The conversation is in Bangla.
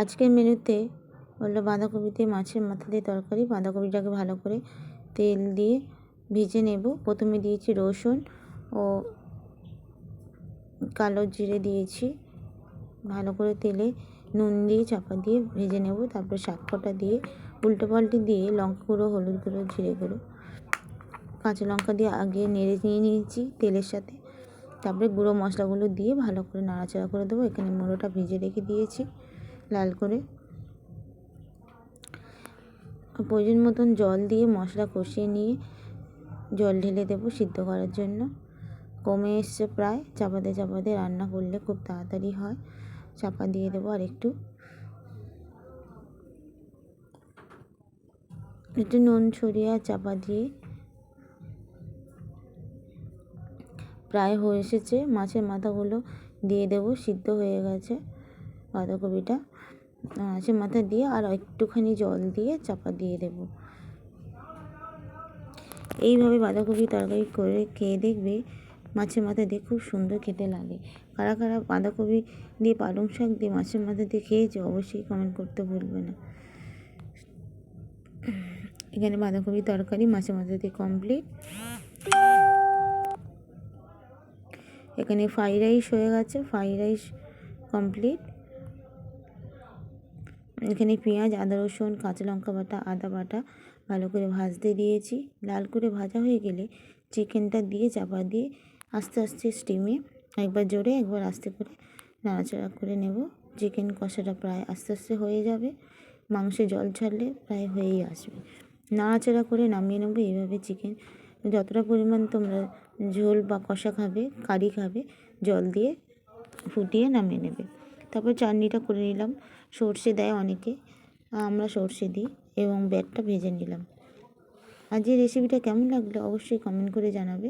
আজকের মেনুতে হলো বাঁধাকপিতে মাছের মাথা দিয়ে তরকারি। বাঁধাকপিটাকে ভালো করে তেল দিয়ে ভেজে নেব। প্রথমে দিয়েছি রসুন ও কালো জিরে দিয়েছি। ভালো করে তেলে নুন দিয়ে চাপা দিয়ে ভেজে নেব। তারপর শাক কটা দিয়ে, উল্টো পাল্টে দিয়ে লঙ্কা গুঁড়ো, হলুদ গুঁড়ো, জিরে গুঁড়ো, কাঁচা লঙ্কা দিয়ে আগে নেড়ে নিয়ে নিয়েছি তেলের সাথে। তারপরে গুঁড়ো মশলাগুলো দিয়ে ভালো করে নাড়াচাড়া করে দেবো। এখানে মুড়োটা ভেজে রেখে দিয়েছি। লাল করে। প্রয়োজন মতন জল দিয়ে মশলা কষিয়ে নিয়ে জল ঢেলে দেবো সিদ্ধ করার জন্য। কমে এসছে প্রায়, চাপাতে চাপাতে রান্না করলে খুব তাড়াতাড়ি হয়। চাপা দিয়ে দেবো আর একটু একটু নুন ছড়িয়ে আর চাপা দিয়ে। প্রায় হয়ে এসেছে, মাছের মাথাগুলো দিয়ে দেবো, সিদ্ধ হয়ে গেছে। বাঁধাকপিটা মাছের মাথা দিয়ে আর একটুখানি জল দিয়ে চাপা দিয়ে দেব। এইভাবে বাঁধাকপি তরকারি করে খেয়ে দেখবে মাছের মাথা দিয়ে খুব সুন্দর খেতে লাগে। কারা কারা বাঁধাকপি দিয়ে পালং শাক দিয়ে মাছের মাথা দিয়ে খেয়েছে অবশ্যই কমেন্ট করতে ভুলবে না। এখানে বাঁধাকপি তরকারি মাছের মাথা দিয়ে কমপ্লিট এখানে ফ্রাইড রাইস হয়ে গেছে ফ্রাইড রাইস কমপ্লিট এখানে পেঁয়াজ, আদা রসুন, কাঁচা লঙ্কা বাটা, আদা বাটা ভালো করে ভাজতে দিয়েছি। লাল করে ভাজা হয়ে গেলে চিকেনটা দিয়ে চাপা দিয়ে আস্তে আস্তে স্টিমে একবার জোরে, একবার আস্তে করে নাড়াচাড়া করে নেব। চিকেন কষাটা প্রায় আস্তে আস্তে হয়ে যাবে। মাংসে জল ছাড়লে প্রায় হয়েই আসবে। নাড়াচাড়া করে নামিয়ে নেব। এইভাবে চিকেন যতটা পরিমাণ তোমরা ঝোল বা কষা খাবে, কারি খাবে, জল দিয়ে ফুটিয়ে নামিয়ে নেবে। তারপর চাটনিটা করে নিলাম। সর্ষে দেয় অনেকে, আমরা সর্ষে দিই এবং ব্যাগটা ভেজে নিলাম। আজ এই রেসিপিটা কেমন লাগল অবশ্যই কমেন্ট করে জানাবে।